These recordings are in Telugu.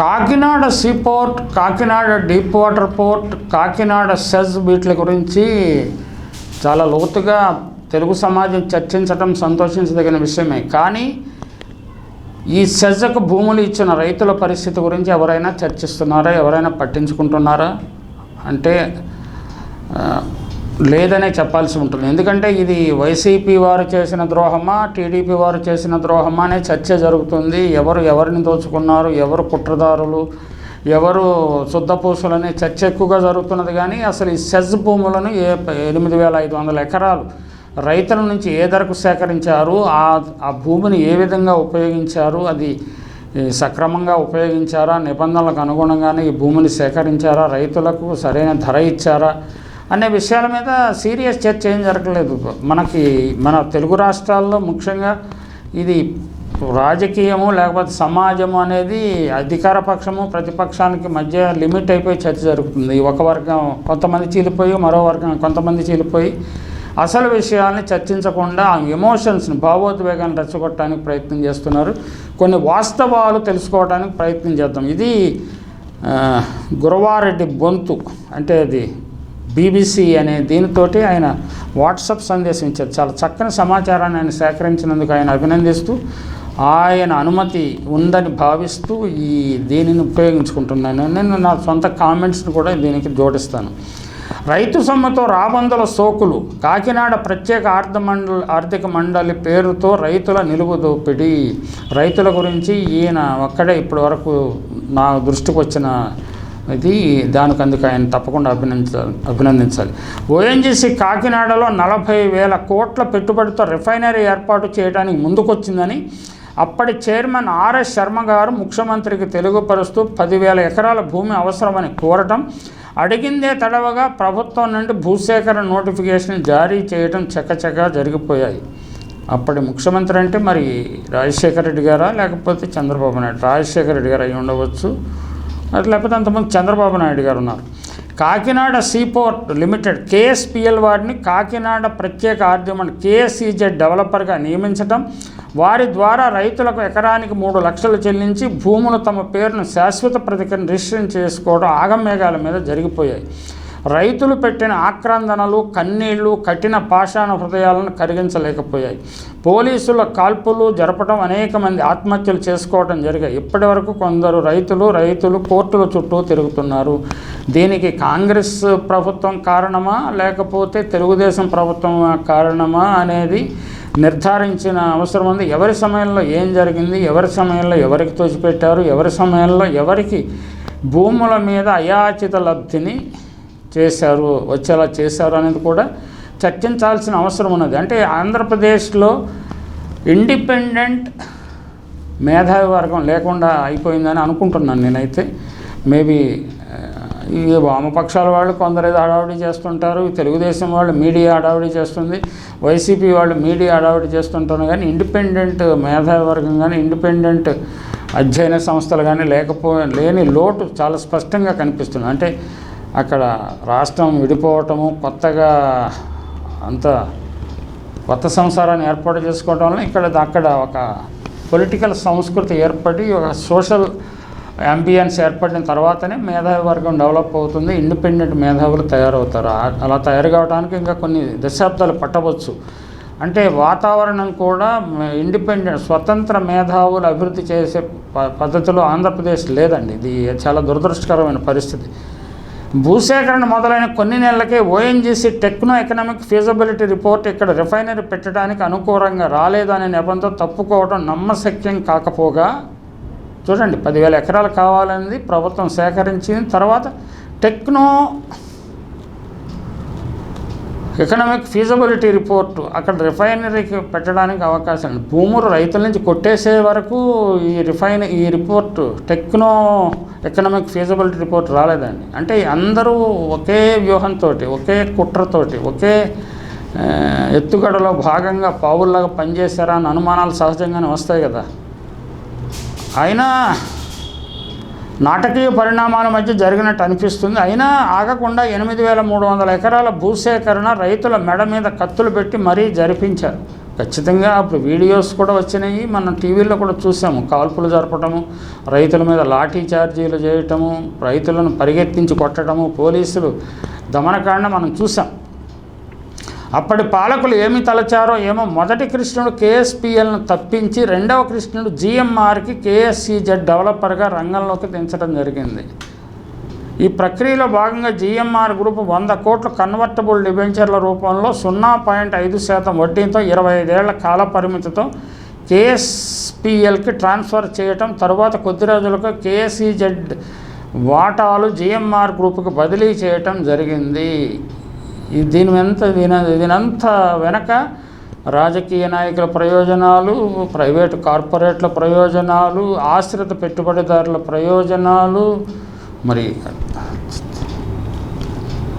Kakinada seaport Kakinada deep water port Kakinada SEZ వీటి గురించి చాలా లోతుగా తెలుగు సమాజం చర్చించడం సంతోషించదగిన విషయమే. కానీ ఈ సెజ్కు భూములు ఇచ్చిన రైతుల పరిస్థితి గురించి ఎవరైనా చర్చిస్తున్నారా? ఎవరైనా పట్టించుకుంటున్నారా? అంటే లేదనే చెప్పాల్సి ఉంటుంది. ఎందుకంటే ఇది వైసీపీ వారు చేసిన ద్రోహమా టీడీపీ వారు చేసిన ద్రోహమా అనే చర్చ జరుగుతుంది. ఎవరు ఎవరిని దోచుకున్నారు ఎవరు కుట్రదారులు ఎవరు శుద్ధపూసులు అనే చర్చ ఎక్కువగా జరుగుతున్నది. కానీ అసలు ఈ సెజ్ భూములను ఏ ఎనిమిది వేల ఐదు వందల ఎకరాలు రైతుల నుంచి ఏ ధరకు సేకరించారు ఆ ఆ భూమిని ఏ విధంగా ఉపయోగించారు అది సక్రమంగా ఉపయోగించారా నిబంధనలకు అనుగుణంగానే ఈ భూమిని సేకరించారా రైతులకు సరైన ధర ఇచ్చారా అనే విషయాల మీద సీరియస్ చర్చ ఏం జరగలేదు. మనకి మన తెలుగు రాష్ట్రాల్లో ముఖ్యంగా ఇది రాజకీయము లేకపోతే సమాజము అనేది అధికార పక్షము ప్రతిపక్షానికి మధ్య లిమిట్ అయిపోయి చర్చ జరుగుతుంది. ఒక వర్గం కొంతమంది చీలిపోయి మరో వర్గం కొంతమంది చీలిపోయి అసలు విషయాల్ని చర్చించకుండా ఆ ఎమోషన్స్ని భావోద్వేగాన్ని రెచ్చగొట్టడానికి ప్రయత్నం చేస్తున్నారు. కొన్ని వాస్తవాలు తెలుసుకోవడానికి ప్రయత్నం చేద్దాం. ఇది గురవారెడ్డి బొంతు అంటే అది బీబీసీ అనే దీనితోటి ఆయన వాట్సప్ సందేశం ఇచ్చారు. చాలా చక్కని సమాచారాన్ని ఆయన సేకరించినందుకు ఆయన అభినందిస్తూ ఆయన అనుమతి ఉందని భావిస్తూ ఈ దీనిని ఉపయోగించుకుంటున్నాను. నేను నా సొంత కామెంట్స్ని కూడా దీనికి జోడిస్తాను. రైతు సొమ్ముతో రాబందుల సోకులు కాకినాడ ప్రత్యేక ఆర్థ మండలి ఆర్థిక మండలి పేరుతో రైతుల నిలువ దోపిడీ. రైతుల గురించి ఈయన ఒక్కడే ఇప్పటి వరకు నా దృష్టికి వచ్చిన ఇది దానికి అందుకు ఆయన తప్పకుండా అభినందించాలి అభినందించాలి. ఓఎన్జీసీ కాకినాడలో నలభై వేల కోట్ల పెట్టుబడితో రిఫైనరీ ఏర్పాటు చేయడానికి ముందుకొచ్చిందని అప్పటి చైర్మన్ ఆర్ఎస్ శర్మ గారు ముఖ్యమంత్రికి తెలుగుపరుస్తూ పదివేల ఎకరాల భూమి అవసరమని కోరటం అడిగిందే తడవగా ప్రభుత్వం నుండి భూసేకరణ నోటిఫికేషన్ జారీ చేయడం చకచకా జరిగిపోయాయి. అప్పటి ముఖ్యమంత్రి అంటే మరి రాజశేఖర రెడ్డి గారా లేకపోతే చంద్రబాబు నాయుడు? రాజశేఖర రెడ్డి గారు అయి ఉండవచ్చు. లేకపోతే అంతమంది చంద్రబాబు నాయుడు గారు ఉన్నారు. కాకినాడ సీపోర్ట్ లిమిటెడ్ కేఎస్పిఎల్ వారిని కాకినాడ ప్రత్యేక ఆర్థిక కేఎస్ఈజెడ్ డెవలపర్గా నియమించడం వారి ద్వారా రైతులకు ఎకరానికి మూడు లక్షలు చెల్లించి భూములు తమ పేరును శాశ్వత ప్రతికరణ రిజిస్ట్రేషన్ చేసుకోవడం ఆగమేఘాల మీద జరిగిపోయాయి. రైతులు పెట్టిన ఆక్రందనలు కన్నీళ్ళు కఠిన పాషాణ హృదయాలను కరిగించలేకపోయాయి. పోలీసుల కాల్పులు జరపడం అనేక మంది ఆత్మహత్యలు చేసుకోవడం జరిగాయి. ఇప్పటి వరకు కొందరు రైతులు రైతులు కోర్టుల చుట్టూ తిరుగుతున్నారు. దీనికి కాంగ్రెస్ ప్రభుత్వం కారణమా లేకపోతే తెలుగుదేశం ప్రభుత్వం కారణమా అనేది నిర్ధారించిన అవసరం ఉంది. ఎవరి సమయంలో ఏం జరిగింది ఎవరి సమయంలో ఎవరికి తోచిపెట్టారు ఎవరి సమయంలో ఎవరికి భూముల మీద అయాచిత లబ్ధిని చేశారు వచ్చేలా చేశారు అనేది కూడా చర్చించాల్సిన అవసరం ఉన్నది. అంటే ఆంధ్రప్రదేశ్లో ఇండిపెండెంట్ మేధావి వర్గం లేకుండా అయిపోయిందని అనుకుంటున్నాను నేనైతే. మేబీ ఈ వామపక్షాల వాళ్ళు కొందరు ఏదో అడావిడి చేస్తుంటారు తెలుగుదేశం వాళ్ళు మీడియా అడావిడి చేస్తుంది వైసీపీ వాళ్ళు మీడియా అడావిడి చేస్తుంటారు కానీ ఇండిపెండెంట్ మేధావి వర్గం కానీ ఇండిపెండెంట్ అధ్యయన సంస్థలు కానీ లేకపో లేని లోటు చాలా స్పష్టంగా కనిపిస్తుంది. అంటే అక్కడ రాష్ట్రం విడిపోవటము కొత్తగా అంత కొత్త సంసారాన్ని ఏర్పాటు చేసుకోవడం వల్ల ఇక్కడ అక్కడ ఒక పొలిటికల్ సంస్కృతి ఏర్పడి ఒక సోషల్ అంబియన్స్ ఏర్పడిన తర్వాతనే మేధావి వర్గం డెవలప్ అవుతుంది ఇండిపెండెంట్ మేధావులు తయారవుతారు. అలా తయారు కావడానికి ఇంకా కొన్ని దశాబ్దాలు పట్టవచ్చు. అంటే వాతావరణం కూడా ఇండిపెండెంట్ స్వతంత్ర మేధావులు అభివృద్ధి చేసే ప- పద్ధతిలో ఆంధ్రప్రదేశ్ లేదండి. ఇది చాలా దురదృష్టకరమైన పరిస్థితి. భూసేకరణ మొదలైన కొన్ని నెలలకే ONGC techno economic feasibility report ఇక్కడ రిఫైనరీ పెట్టడానికి అనుకూలంగా రాలేదనే నిబంధన తప్పుకోవడం నమ్మశక్యం కాకపోగా చూడండి పదివేల ఎకరాలు కావాలనేది ప్రభుత్వం సేకరించింది. తర్వాత టెక్నో ఎకనామిక్ ఫీజబిలిటీ రిపోర్టు అక్కడ రిఫైనరీకి పెట్టడానికి అవకాశం ఉంది. భూములు రైతుల నుంచి కొట్టేసే వరకు ఈ రిఫైన్ ఈ report techno economic feasibility report రాలేదండి అంటే అందరూ ఒకే వ్యూహంతో ఒకే కుట్రతోటి ఒకే ఎత్తుగడలో భాగంగా పావుల్లాగా పనిచేశారా అని అనుమానాలు సహజంగానే వస్తాయి కదా అయినా నాటకీయ పరిణామాల మధ్య జరిగినట్టు అనిపిస్తుంది. అయినా ఆగకుండా ఎనిమిది వేల మూడు వందల ఎకరాల భూసేకరణ రైతుల మెడ మీద కత్తులు పెట్టి మరీ జరిపించారు. ఖచ్చితంగా అప్పుడు వీడియోస్ కూడా వచ్చినాయి. మనం టీవీలో కూడా చూసాము. కాల్పులు జరపటము రైతుల మీద లాఠీ చార్జీలు చేయటము రైతులను పరిగెత్తించి కొట్టడము పోలీసులు దమనకాండ మనం చూసాం. అప్పటి పాలకులు ఏమి తలచారో ఏమో మొదటి కృష్ణుడు కేఎస్పిఎల్ను తప్పించి రెండవ కృష్ణుడు జిఎంఆర్కి కేఎస్సిజెడ్ డెవలపర్గా రంగంలోకి దించడం జరిగింది. ఈ ప్రక్రియలో భాగంగా జిఎంఆర్ గ్రూప్ వంద కోట్ల కన్వర్టబుల్ డిబెంచర్ల రూపంలో సున్నా పాయింట్ ఐదు శాతం వడ్డీతో ఇరవై ఐదేళ్ళ కాల పరిమితితో కేఎస్పిఎల్కి ట్రాన్స్ఫర్ చేయటం తరువాత కొద్ది రోజులకు కేఎస్సిజెడ్ వాటాలు జిఎంఆర్ గ్రూప్కి బదిలీ చేయటం జరిగింది. ఈ దీని ఎంత దీని దీనంతా వెనక రాజకీయ నాయకుల ప్రయోజనాలు ప్రైవేటు కార్పొరేట్ల ప్రయోజనాలు ఆశ్రిత పెట్టుబడిదారుల ప్రయోజనాలు మరి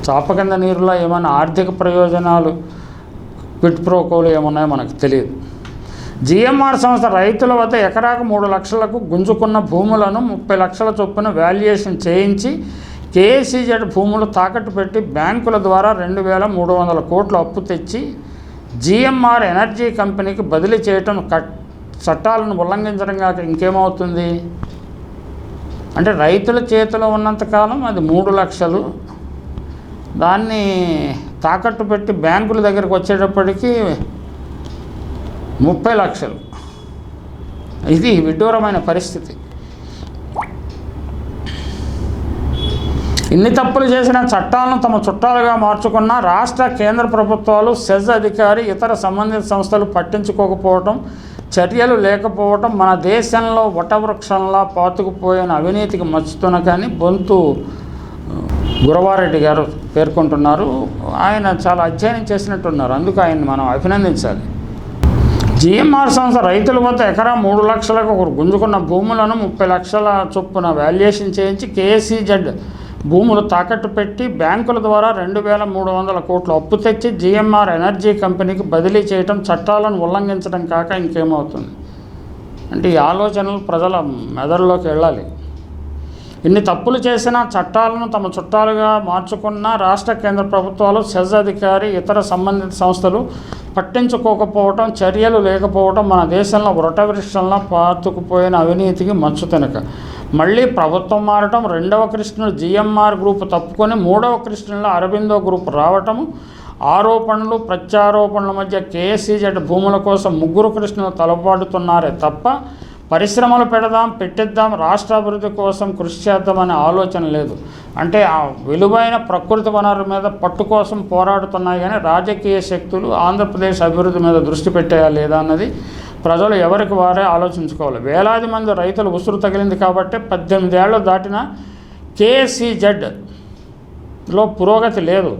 చాప కింద నీరులో ఏమైనా ఆర్థిక ప్రయోజనాలు క్విట్ ప్రోకోలు ఏమున్నాయో మనకు తెలియదు. జిఎంఆర్ సంస్థ రైతుల వద్ద ఎకరాకు మూడు లక్షలకు గుంజుకున్న భూములను ముప్పై లక్షల చొప్పున వాల్యుయేషన్ చేయించి కేసీజెడ్ భూములు తాకట్టు పెట్టి బ్యాంకుల ద్వారా రెండు వేల మూడు వందల కోట్లు అప్పు తెచ్చి జిఎంఆర్ ఎనర్జీ కంపెనీకి బదిలీ చేయటం కట్ చట్టాలను ఉల్లంఘించడం కాక ఇంకేమవుతుంది? అంటే రైతుల చేతిలో ఉన్నంతకాలం అది మూడు లక్షలు. దాన్ని తాకట్టు పెట్టి బ్యాంకుల దగ్గరికి వచ్చేటప్పటికి ముప్పై లక్షలు. ఇది విడ్డూరమైన పరిస్థితి. ఇన్ని తప్పులు చేసిన చట్టాలను తమ చుట్టాలుగా మార్చుకున్న రాష్ట్ర కేంద్ర ప్రభుత్వాలు సెజ్ అధికారి ఇతర సంబంధిత సంస్థలు పట్టించుకోకపోవటం చర్యలు లేకపోవటం మన దేశంలో వటవృక్షంలా పాతుకుపోయిన అవినీతికి మచ్చుతున్న కానీ బొంతు గురవారెడ్డి గారు పేర్కొంటున్నారు. ఆయన చాలా అధ్యయనం చేసినట్టున్నారు. అందుకు ఆయన్ని మనం అభినందించాలి. జిఎంఆర్ సంస్థ రైతుల వద్ద ఎకరా మూడు లక్షలకు ఒకరు గుంజుకున్న భూములను ముప్పై లక్షల చొప్పున వాల్యుయేషన్ చేయించి కేసీజెడ్ భూములు తాకట్టు పెట్టి బ్యాంకుల ద్వారా రెండు వేల మూడు వందల కోట్లు అప్పు తెచ్చి జిఎంఆర్ ఎనర్జీ కంపెనీకి బదిలీ చేయటం చట్టాలను ఉల్లంఘించడం కాక ఇంకేమవుతుంది? అంటే ఈ ఆలోచనలు ప్రజల మెదడులోకి వెళ్ళాలి. ఇన్ని తప్పులు చేసిన చట్టాలను తమ చుట్టాలుగా మార్చుకున్న రాష్ట్ర కేంద్ర ప్రభుత్వాలు సెజ్ అధికారి ఇతర సంబంధిత సంస్థలు పట్టించుకోకపోవటం చర్యలు లేకపోవటం మన దేశంలో వృటవృక్షంలో పాతుకుపోయిన అవినీతికి మచ్చు తినక. మళ్ళీ ప్రభుత్వం మారటం రెండవ కృష్ణుడు జిఎంఆర్ గ్రూప్ తప్పుకొని మూడవ కృష్ణుల్లో అరబిందో గ్రూప్ రావటము ఆరోపణలు ప్రత్యారోపణల మధ్య కేసీజెడ్ భూముల కోసం ముగ్గురు కృష్ణులు తలపాడుతున్నారే తప్ప పరిశ్రమలు పెడదాం పెట్టిద్దాం రాష్ట్ర అభివృద్ధి కోసం కృషి చేద్దామనే ఆలోచన లేదు. అంటే ఆ విలువైన ప్రకృతి వనరుల మీద పట్టు కోసం పోరాడుతున్నాయి కానీ రాజకీయ శక్తులు ఆంధ్రప్రదేశ్ అభివృద్ధి మీద దృష్టి పెట్టాయా లేదా అన్నది ప్రజలు ఎవరికి వారే ఆలోచించుకోవాలి. వేలాది మంది రైతులు ఉసురు తగిలింది కాబట్టి పద్దెనిమిది ఏళ్ళు దాటిన కేసీజెడ్లో పురోగతి లేదు.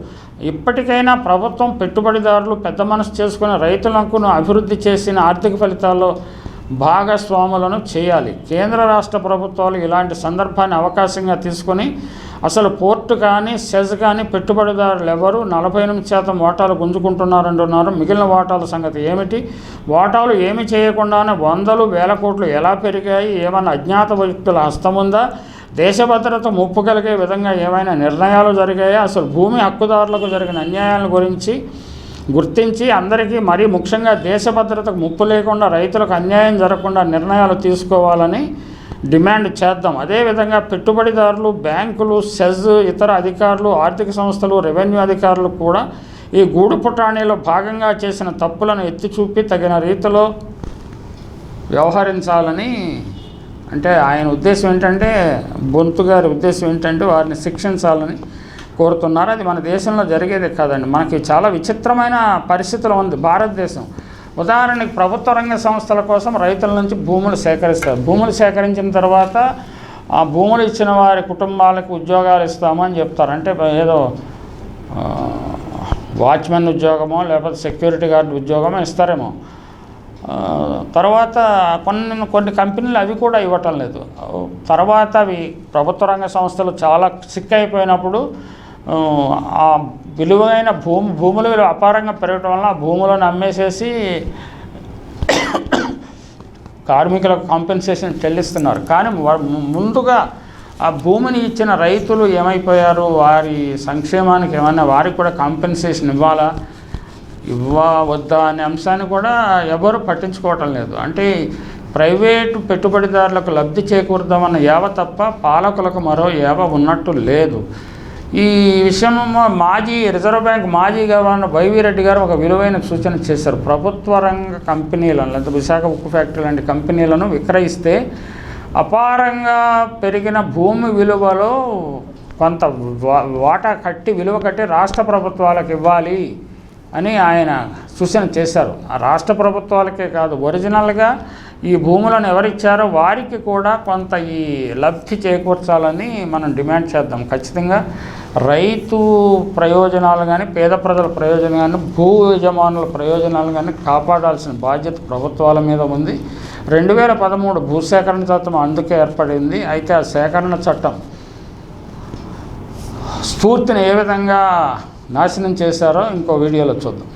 ఇప్పటికైనా ప్రభుత్వం పెట్టుబడిదారులు పెద్ద మనసు చేసుకుని రైతులకు అభివృద్ధి చేసిన ఆర్థిక ఫలితాల్లో భాగస్వాములను చేయాలి. కేంద్ర రాష్ట్ర ప్రభుత్వాలు ఇలాంటి సందర్భాన్ని అవకాశంగా తీసుకొని అసలు పోర్టు కానీ సెజ్ కానీ పెట్టుబడిదారులు ఎవరు? నలభై ఎనిమిది శాతం వాటాలు గుంజుకుంటున్నారంటున్నారు. మిగిలిన వాటాల సంగతి ఏమిటి? వాటాలు ఏమి చేయకుండానే వందలు వేల కోట్లు ఎలా పెరిగాయి? ఏమైనా అజ్ఞాత వ్యక్తుల హస్తముందా దేశ భద్రత ముప్పు కలిగే విధంగా ఏమైనా నిర్ణయాలు జరిగాయా? అసలు భూమి హక్కుదారులకు జరిగిన అన్యాయాల గురించి గుర్తించి అందరికీ మరీ ముఖ్యంగా దేశ భద్రతకు ముప్పు లేకుండా రైతులకు అన్యాయం జరగకుండా నిర్ణయాలు తీసుకోవాలని డిమాండ్ చేద్దాం. అదేవిధంగా పెట్టుబడిదారులు బ్యాంకులు సెజ్ ఇతర అధికారులు ఆర్థిక సంస్థలు రెవెన్యూ అధికారులు కూడా ఈ గూడు పుటాణిలో భాగంగా చేసిన తప్పులను ఎత్తి చూపి తగిన రీతిలో వ్యవహరించాలని అంటే ఆయన ఉద్దేశం ఏంటంటే బొంతు గారి ఉద్దేశం ఏంటంటే వారిని శిక్షించాలని కోరుతున్నారు. అది మన దేశంలో జరిగేది కాదండి. మనకి చాలా విచిత్రమైన పరిస్థితులు ఉంది. భారతదేశం ఉదాహరణకి ప్రభుత్వ రంగ సంస్థల కోసం రైతుల నుంచి భూములు సేకరిస్తారు. భూములు సేకరించిన తర్వాత ఆ భూములు ఇచ్చిన వారి కుటుంబాలకు ఉద్యోగాలు ఇస్తామని చెప్తారు. అంటే ఏదో వాచ్మెన్ ఉద్యోగమో లేకపోతే సెక్యూరిటీ గార్డ్ ఉద్యోగమో ఇస్తారేమో. తర్వాత కొన్ని కొన్ని కంపెనీలు అవి కూడా ఇవ్వటం లేదు. తర్వాత అవి ప్రభుత్వ రంగ సంస్థలు చాలా సిక్ అయిపోయినప్పుడు ఆ, విలువైన భూమి భూముల విలువ అపారంగా పెరగటం వల్ల ఆ భూములను అమ్మేసేసి కార్మికులకు కాంపెన్సేషన్ చెల్లిస్తున్నారు. కానీ ముందుగా ఆ భూమిని ఇచ్చిన రైతులు ఏమైపోయారు? వారి సంక్షేమానికి ఏమైనా వారికి కూడా కాంపెన్సేషన్ ఇవ్వాలా? ఇవ్వా వద్దా అనే అంశాన్ని కూడా ఎవరు పట్టించుకోవటం లేదు. అంటే ప్రైవేటు పెట్టుబడిదారులకు లబ్ధి చేకూరుదామన్న ఏవ తప్ప పాలకులకు మరో ఏవ ఉన్నట్టు లేదు. ఈ విషయం మాజీ రిజర్వ్ బ్యాంక్ మాజీ గవర్నర్ వైవి రెడ్డి గారు ఒక విలువైన సూచన చేశారు. ప్రభుత్వ రంగ కంపెనీలను లేదా విశాఖ ఉక్కు ఫ్యాక్టరీ లాంటి కంపెనీలను విక్రయిస్తే అపారంగా పెరిగిన భూమి విలువలో కొంత వా- వాటా కట్టి విలువ కట్టి రాష్ట్ర ప్రభుత్వాలకు ఇవ్వాలి అని ఆయన సూచన చేశారు. ఆ రాష్ట్ర ప్రభుత్వాలకే కాదు ఒరిజినల్గా ఈ భూములను ఎవరిచ్చారో వారికి కూడా కొంత ఈ లబ్ధి చేకూర్చాలని మనం డిమాండ్ చేద్దాం. ఖచ్చితంగా రైతు ప్రయోజనాలు కానీ పేద ప్రజల ప్రయోజనం కానీ భూ యజమానుల ప్రయోజనాలు కానీ కాపాడాల్సిన బాధ్యత ప్రభుత్వాల మీద ఉంది. రెండు వేల పదమూడు భూసేకరణ చట్టం అందుకే ఏర్పడింది. అయితే ఆ సేకరణ చట్టం స్ఫూర్తిని ఏ విధంగా నాశనం చేశారో ఇంకో వీడియోలో చూద్దాం.